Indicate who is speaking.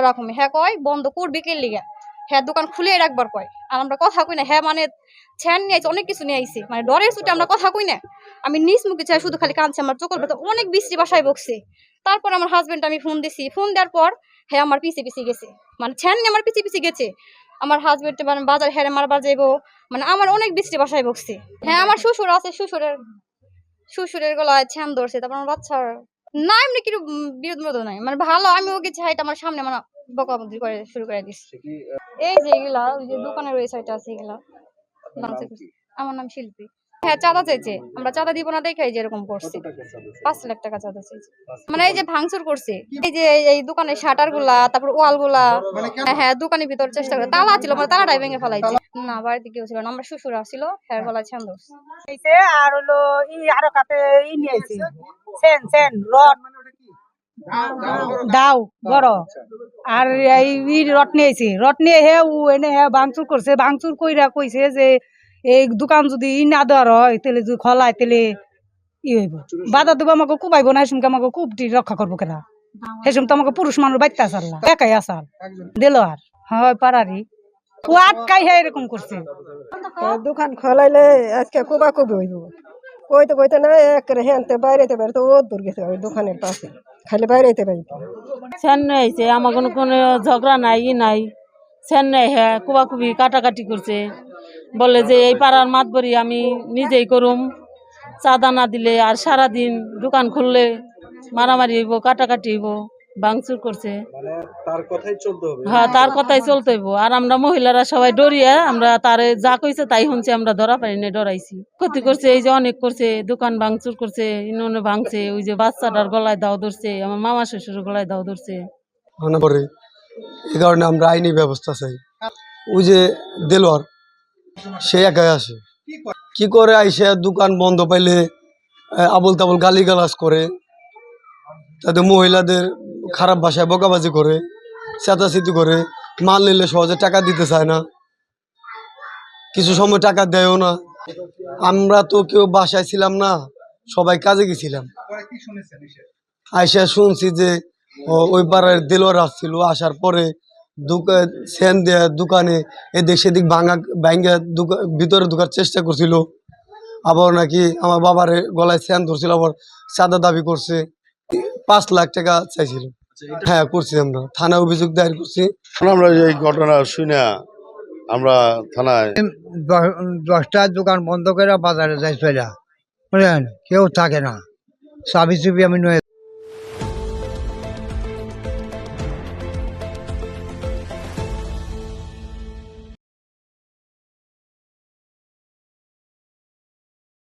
Speaker 1: রাখুম। হ্যাঁ কয়, বন্ধ করবি কে লিগা? হ্যাঁ দোকান খুলে রাখবার কয়। আর আমরা কথা কই না। হ্যাঁ মানে ছ্যান নিয়ে অনেক কিছু নিয়ে আইছে। মানে ডরের ছুটে আমরা কথা কই না। আমি নিজ মুখে চাই শুধু খালি কাঁদছে, আমার চোখের ভেতর অনেক বৃষ্টি বাসায় বকছে। তারপর আমার হাজবেন্ড আমি ফোন দিছি। ফোন দেওয়ার পর হ্যাঁ আমার পিছিয়ে পিছে গেছে। মানে ছ্যান নিয়ে আমার পিছে পিছে গেছে। আমার হাজবেন্ড মানে বাজার হ্যাঁ মারবার যাইবো। মানে আমার অনেক বৃষ্টি বাসায় বকছে। হ্যাঁ আমার শ্বশুর আছে, শ্বশুরের শ্বশুরের গলায় ছ্যান ধরছে। তারপর আমার বাচ্চার না এমনি কিছু বিরোধ মতো নাই। মানে ভালো আমি ওকে চাই আমার সামনে মানে বকাবকি করে শুরু করে দিচ্ছি এই যে এগুলা ওই যে দোকানের ওই সাইডটা আছে এগুলা। আমার নাম শিল্পী। হ্যাঁ চাঁদা চাইছে। আমরা চাঁদা দিব না দেখে এই যে এরকম করছে। পাঁচ লাখ টাকা চাঁদা চাইছে। মানে এই যে ভাঙচুর করছে। এই যে এই- দোকানের শাটারগুলা তারপর ওয়ালগুলা হ্যাঁ, হ্যাঁ দোকানের ভিতর চেষ্টা করে। তালা ছিল মানে তালাটাই ভেঙে ফেলাইছে। না বাড়িতে কেউ ছিল না। আমরা শ্বশুর আসছিল হ্যাঁ।
Speaker 2: আর হলো ই আরও কাতে ই নিয়েছে সেন সেন রড। দাও বড়। আর এই রড নিয়েছে রড নিয়ে হে ও এনে হে ভাঙচুর করছে। ভাঙচুর কইরা কইছে যে এই দোকান যদি ই না দেওয়ার হয় তাহলে যদি খলায় তাহলে ই হইব। বাধা দেবো আমাকে কুবাইব না সেসমকে আমাকে কুপটি রক্ষা করব কেনা সেসম তো আমাকে পুরুষ মানুষ বাইতে আসার না একাই আসার দিল আর। হয় পারারি ও আটকাই হে এরকম করছে।
Speaker 3: দোকান খোলাইলে আজকে কুবা কুবি হইব। কইতে কইতে না এক হেনতে বাইরেতে বাইরে তো ও দূর গেছে ওই দোকানের পাশে। খালি বাইরেতে বাইরে
Speaker 4: সামনে আইছে আমার কোনো কোনো ঝগড়া নাই ই নাই। সামনে হ্যাঁ কুবাকুবি কাটাকাটি করছে। বলে যে এই পাড়ার মাত মাতবরি আমি নিজেই করুম। চাঁদা না দিলে আর সারাদিন দোকান খুললে মারামারি হইব কাটাকাটি হইব ভাঙচুর করছে।
Speaker 5: মানে তার কথাই চলতে হবে।
Speaker 4: হ্যাঁ তার কথাই চলতে হইব। আর আমরা মহিলারা সবাই ডরিয়া আমরা তারে যা কইছে তাই শুনছি আমরা ধরা পারি না ডরাইছি। ক্ষতি করছে এই যে অনেক করছে দোকান ভাঙচুর করছে ইনুনে ভাঙছে ওই যে বাচ্চাটার গলায় দাও ধরছে আমার মামা শ্বশুর গলায় দাও ধরছে।
Speaker 6: এই কারণে আমরা আইনি ব্যবস্থা চাই। ওই যে দেলোয়ার, সে একাই আসে। কি করে আইসে দোকান বন্ধ পাইলে আবল তাবল গালি গালাজ করে তাদের মহিলাদের খারাপ ভাষায় বকাবাজি করে চেঁচাচেতি করে, মাল নিলে সহজে টাকা দিতে চায় না। কিছু সময় টাকা দেয়ও না। আমরা তো কেউ বাসায় ছিলাম না, সবাই কাজে গেছিলাম। আইসা শুনছি যে ওই পাড়ার দেলোয়ার আসছিল আসার পরে দোকান সেন দেয়া দোকানে এদিক সেদিক ভাঙা ভাঙ্গা ভিতরে ঢুকার চেষ্টা করছিল। আবার নাকি আমার বাবার গলায় সেন ধরছিল আবার চাঁদা দাবি করছে। পাঁচ লাখ টাকা চাইছিল। হ্যাঁ করছি আমরা। থানায় অভিযোগ দায়ের করছি।
Speaker 7: আমরা এই ঘটনা শুনে আমরা থানায়
Speaker 8: দশটা দোকান বন্ধ করে বাজারে যাই চলে বুঝলেন? কেউ থাকে না। চাবি চুবি আমি নয়